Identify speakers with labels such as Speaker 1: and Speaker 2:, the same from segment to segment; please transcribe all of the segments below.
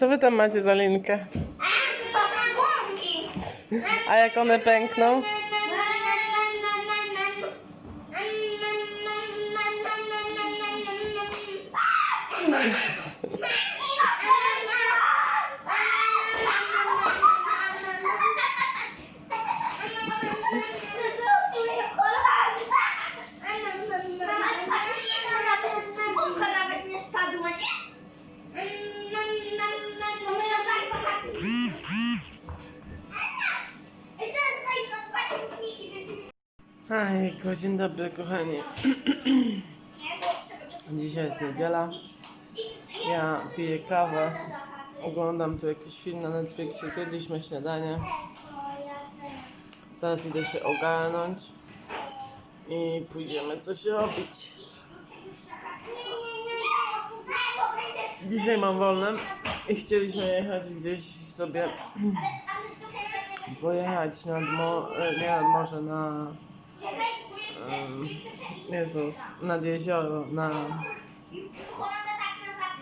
Speaker 1: Co
Speaker 2: wy tam macie za linkę?
Speaker 1: To są gumki.
Speaker 2: A jak one pękną?
Speaker 1: Gumka nawet nie spadła, nie? No my ją tak zobaczymy. I to jest najgorsze, będziemy
Speaker 2: Ajku, dzień dobry kochani. Dzisiaj jest niedziela. Ja piję kawę. Oglądam tu jakiś film na Netflixie. Zjedliśmy śniadanie. Teraz idę się ogarnąć. I pójdziemy coś robić. Dzisiaj mam wolne i chcieliśmy jechać gdzieś sobie pojechać nad mo- e, nie nad morze, na Jezus, nad jezioro, na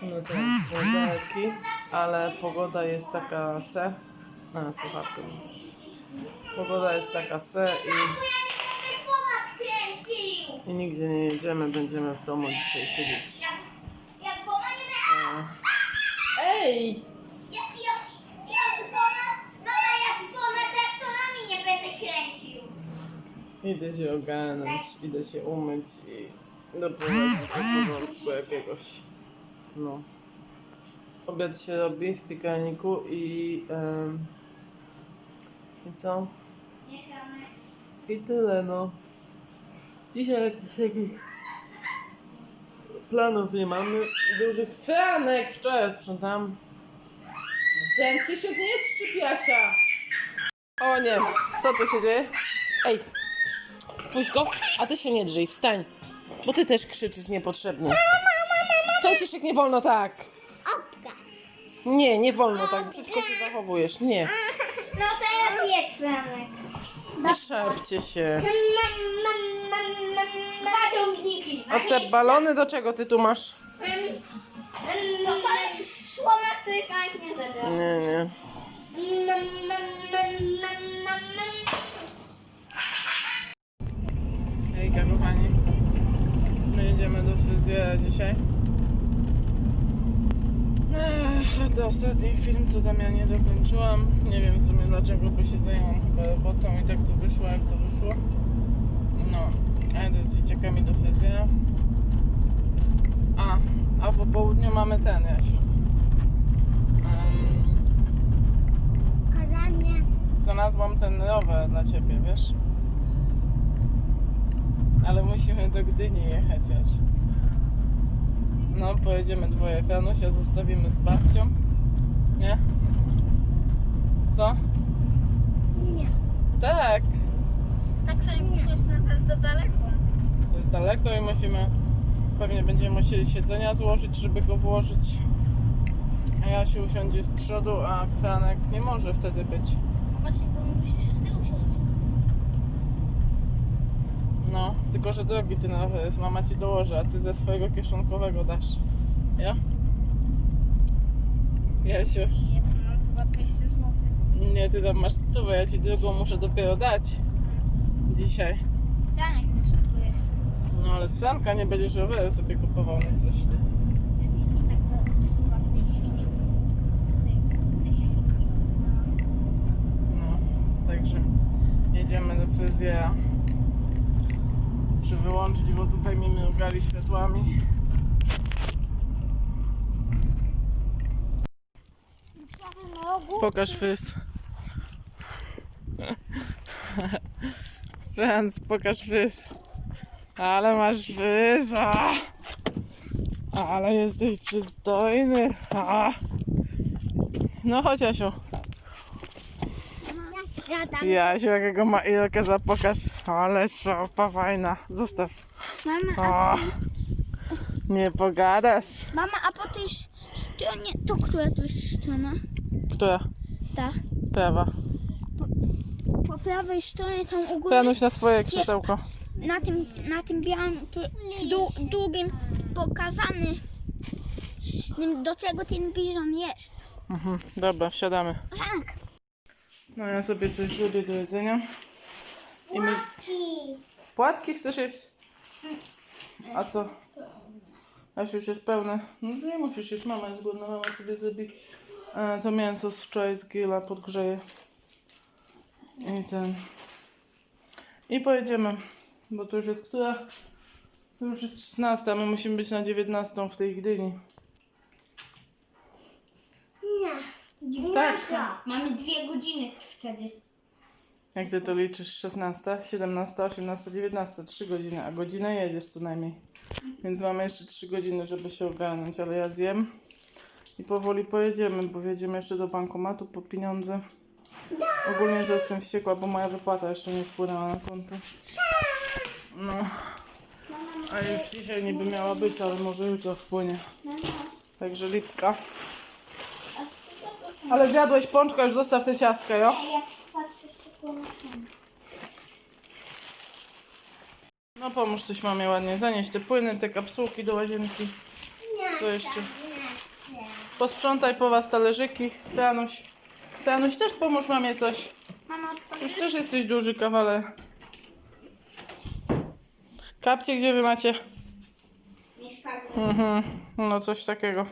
Speaker 2: no te na ale pogoda jest taka se. A, słuchawkę. Pogoda jest taka se i, i nigdzie nie jedziemy, będziemy w domu dzisiaj siedzieć.
Speaker 1: Jak woła nie będzie.
Speaker 2: Ej!
Speaker 1: Ja, ja, jak dzwonę, no ale jak dzwonę traktorami nie będę kręcił.
Speaker 2: Idę się ogarnąć, idę się umyć i doprowadzić do porządku jakiegoś. No. Obiad się robi w piekarniku i... em, I co? I tyle no. Dzisiaj jakichś planów nie mamy. Dużych Franek! Wczoraj sprzątam. Ten Krzysiek nie szczypiasia. O nie, co tu się dzieje? Ej, puść go, a ty się nie drzyj, wstań. Bo ty też krzyczysz niepotrzebnie. Franciszek, nie wolno tak.
Speaker 1: Opka.
Speaker 2: Nie, nie wolno tak, brzydko się zachowujesz, nie.
Speaker 1: No teraz jedź, Franek.
Speaker 2: Nie szarpcie się.
Speaker 1: Dwa ciągniki.
Speaker 2: A te balony do czego ty tu masz?
Speaker 1: No to jest słoma, który Franek nie zebrał.
Speaker 2: Nie, nie. Fryzjera dzisiaj. Ech, to ostatni film, co tam ja nie dokończyłam. Nie wiem w sumie dlaczego, bo się zajęłam chyba robotą i tak to wyszło, jak to wyszło. No, a jadę z dzieciakami do fryzjera. A, a po południu mamy ten, Jasiu. Um, znalazłam ten rower dla ciebie, wiesz? Ale musimy do Gdyni jechać aż. No, pojedziemy dwoje. Franusia zostawimy z babcią. Nie? Co?
Speaker 1: Nie.
Speaker 2: Tak.
Speaker 1: Tak Franek jest naprawdę daleko.
Speaker 2: To jest daleko i musimy... Pewnie będziemy musieli siedzenia złożyć, żeby go włożyć. A ja się usiądzie z przodu, a Franek nie może wtedy być.
Speaker 1: Właśnie, bo musisz tyłu siedzieć.
Speaker 2: No, tylko że drogi ty na jest, mama ci dołoży, a ty ze swojego kieszonkowego dasz. Ja?
Speaker 1: Ja mam chyba 200 zł.
Speaker 2: nie, ty tam masz stówę, ja ci drugą muszę dopiero dać. Dzisiaj.
Speaker 1: Masz tu jeszcze.
Speaker 2: No ale z Franka nie będziesz roweru sobie kupował, nie coś ty.
Speaker 1: I tak to stuwa w tej.
Speaker 2: No, także jedziemy do fryzjera. Muszę wyłączyć, bo tutaj mi mrugali światłami. Pokaż fryz. Franz, pokaż fryz. Ale masz fryz. a! Ale jesteś przystojny. a! No chodź Asiu.
Speaker 1: Ja tam.
Speaker 2: Jasiu, jakiego ma irokeza, pokaż. Ale szopa fajna. Zostaw.
Speaker 1: Mama,
Speaker 2: O, nie pogadasz.
Speaker 1: mama, a po tej s- stronie, to która tu jest strona?
Speaker 2: Która?
Speaker 1: Ta.
Speaker 2: Prawa.
Speaker 1: Po prawej stronie tam u góry,
Speaker 2: Januś na swoje krzesełko.
Speaker 1: na tym, na tym białym, dłu- długim
Speaker 3: pokazany, do czego ten bizon jest.
Speaker 2: Mhm, dobra, wsiadamy.
Speaker 3: Tak.
Speaker 2: No ja sobie coś zrobię do jedzenia. I my... Płatki chcesz jeść? A co? Aż już jest pełne. No to nie musisz jeść, mama jest głodna, mama sobie zrobi e, to mięso z wczoraj z grilla podgrzeje. I ten... I pojedziemy, bo to już jest która? To już jest 16, a my musimy być na 19 w tej Gdyni.
Speaker 1: Nie.
Speaker 2: Tak.
Speaker 1: Mamy dwie godziny wtedy.
Speaker 2: Jak ty to liczysz? 16, 17, 18, 19, 3 godziny, a godzinę jedziesz co najmniej. Więc mamy jeszcze 3 godziny, żeby się ogarnąć, ale ja zjem i powoli pojedziemy, bo wjedziemy jeszcze do bankomatu po pieniądze. Ogólnie to jestem wściekła, bo moja wypłata jeszcze nie wpłynęła na konto. No. A już dzisiaj niby miała być, ale może jutro wpłynie. Także lipka. Ale zjadłeś pączka, już zostaw te ciastka, jo?
Speaker 1: Ja patrzę.
Speaker 2: No pomóż coś mamie ładnie zanieść te płyny, te kapsułki do łazienki. Co jeszcze? Posprzątaj po was talerzyki. Danuś. Danuś też pomóż mamie coś.
Speaker 1: Mama
Speaker 2: Już też jesteś duży kawaler. Kapcie gdzie wy macie? Mhm. No coś takiego.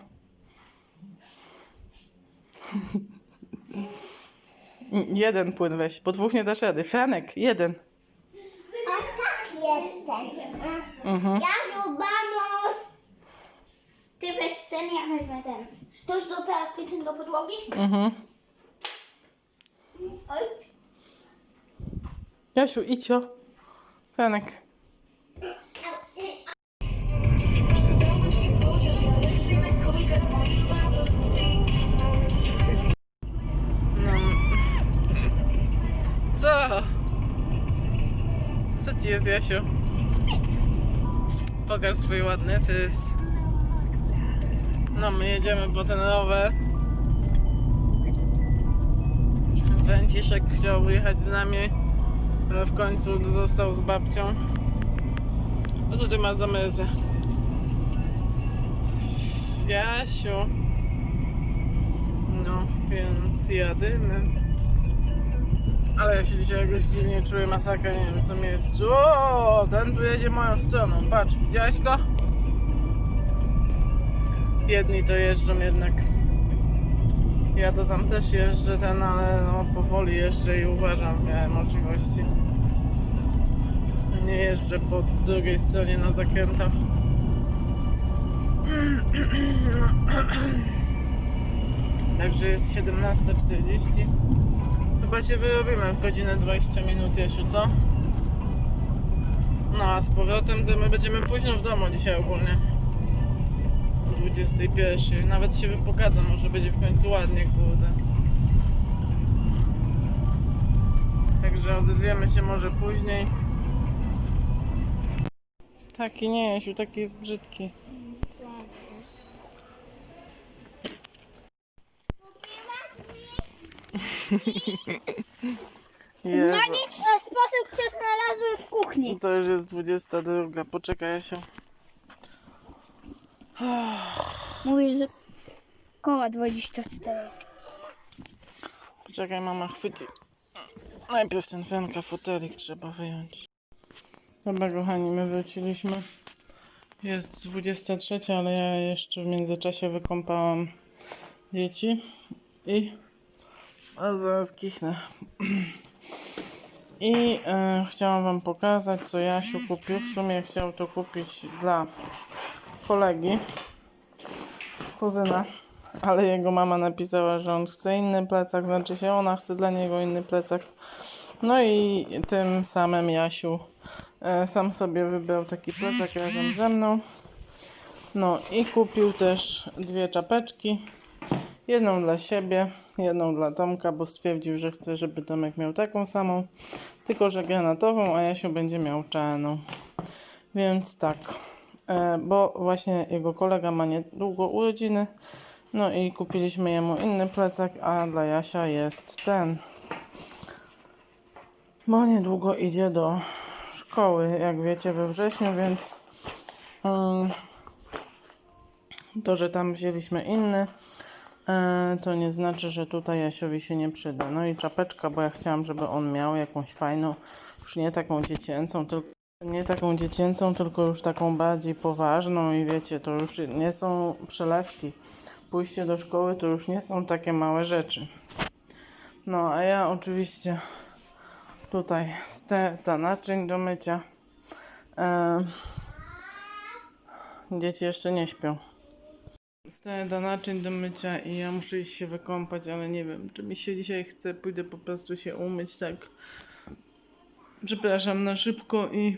Speaker 2: jeden płyn weź, bo dwóch nie dasz rady. Franek, jeden.
Speaker 1: A tak jestem.
Speaker 2: Mhm.
Speaker 1: Jasiu, vamos! Ty weź ten, ja wezmę ten. To już do perawki, ten do podłogi?
Speaker 2: Mhm.
Speaker 1: Oj.
Speaker 2: Jasiu, idź o. Franek. Co? Ci jest, Jasiu? Pokaż swój ładny, czy jest... No, my jedziemy po ten rower. Franciszek chciał jechać z nami, ale w końcu został z babcią. A co ty masz za mezę? Jasiu. No, więc jadymy. Ale ja się dzisiaj jakoś dziwnie czuję, masakra, nie wiem co mi jest. O, ten tu jedzie moją stroną, patrz, widziałeś go? Jedni to jeżdżą jednak. Ja to tam też jeżdżę ten, ale no powoli jeżdżę i uważam, miałem możliwości. Nie jeżdżę po drugiej stronie na zakrętach. Także jest 17.40. Chyba się wyrobimy w godzinę 20 minut, Jasiu, co? No a z powrotem to my będziemy późno w domu dzisiaj ogólnie. O 21. Nawet się wypogadzam, może będzie w końcu ładnie, kurde. Także odezwiemy się może później. Taki nie, Jasiu, taki jest brzydki. Jezu.
Speaker 3: Magiczny sposób się znalazły w kuchni.
Speaker 2: To już jest 22. Poczekaj, Jasiu.
Speaker 3: Mówi, że koła 24.
Speaker 2: Poczekaj, mama chwyci. Najpierw ten fenka, fotelik trzeba wyjąć. Dobra, kochani, my wróciliśmy. Jest 23, ale ja jeszcze w międzyczasie wykąpałam dzieci i a zaraz kichnę. I e, chciałam wam pokazać, co Jasiu kupił. W sumie chciał to kupić dla kolegi, kuzyna, ale jego mama napisała, że on chce inny plecak, znaczy się ona chce dla niego inny plecak. No i tym samym Jasiu e, sam sobie wybrał taki plecak razem ze mną. No i kupił też dwie czapeczki. Jedną dla siebie, jedną dla Tomka, bo stwierdził, że chce, żeby Tomek miał taką samą, tylko że granatową, a Jasiu będzie miał czarną. Więc tak, e, bo właśnie jego kolega ma niedługo urodziny, no i kupiliśmy jemu inny plecak, a dla Jasia jest ten. Bo niedługo idzie do szkoły, jak wiecie, we wrześniu, więc mm, To, że tam wzięliśmy inny, to nie znaczy, że tutaj Jasiowi się nie przyda. No i czapeczka, bo ja chciałam, żeby on miał jakąś fajną, już nie taką dziecięcą, tylko nie taką dziecięcą, tylko już taką bardziej poważną i wiecie, to już nie są przelewki. Pójście do szkoły to już nie są takie małe rzeczy. No, a ja oczywiście tutaj sterta naczyń do mycia. E, dzieci jeszcze nie śpią. Stoję do naczyń do mycia i ja muszę iść się wykąpać, ale nie wiem, czy mi się dzisiaj chce. Pójdę po prostu się umyć tak. Przepraszam, na szybko i,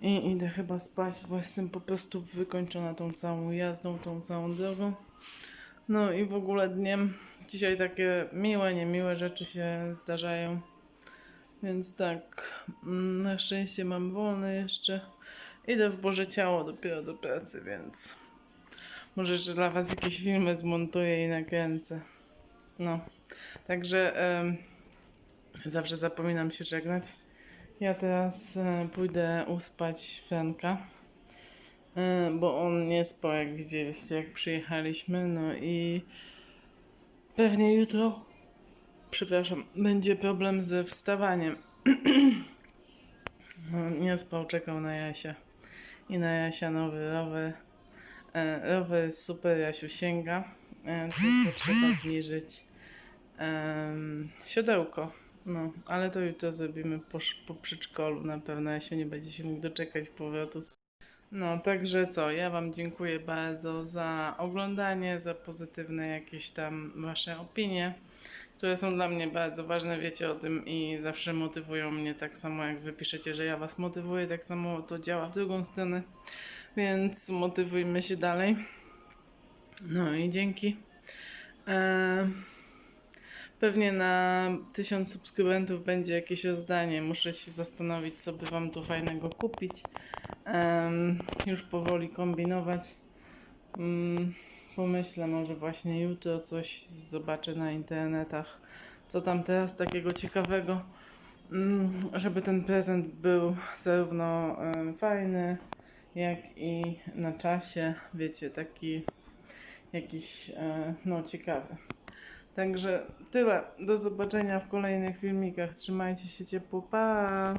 Speaker 2: i idę chyba spać, bo jestem po prostu wykończona tą całą jazdą, tą całą drogą. No i w ogóle dniem dzisiaj takie miłe, niemiłe rzeczy się zdarzają. Więc tak, mm, na szczęście mam wolne jeszcze. Idę w Boże Ciało dopiero do pracy, więc może jeszcze dla Was jakieś filmy zmontuję i nakręcę. No, także zawsze zapominam się żegnać. Ja teraz e, pójdę uspać Franka, e, bo on nie spał, jak widzieliście, jak przyjechaliśmy. No i pewnie jutro, przepraszam, będzie problem ze wstawaniem. No, nie spał, czekał na Jasia. I na Jasia nowy rower. E, rower jest super, Jasiu sięga. E, tylko trzeba zmierzyć em, siodełko. No, ale to jutro zrobimy po, po przedszkolu na pewno. Jasiu nie będzie się mógł doczekać powrotu z no, także co, ja Wam dziękuję bardzo za oglądanie, za pozytywne jakieś tam Wasze opinie, które są dla mnie bardzo ważne, wiecie o tym i zawsze motywują mnie tak samo jak Wy piszecie, że ja Was motywuję, tak samo to działa w drugą stronę, więc motywujmy się dalej. No i dzięki. Eee, Pewnie na 1000 subskrybentów będzie jakieś rozdanie. Muszę się zastanowić, co by Wam tu fajnego kupić. Już powoli kombinować. Mm, pomyślę, może właśnie jutro coś zobaczę na internetach. Co tam teraz takiego ciekawego, mm, żeby ten prezent był zarówno fajny, jak i na czasie. Wiecie, taki jakiś, e, no ciekawy. Także tyle. Do zobaczenia w kolejnych filmikach. Trzymajcie się ciepło. Pa!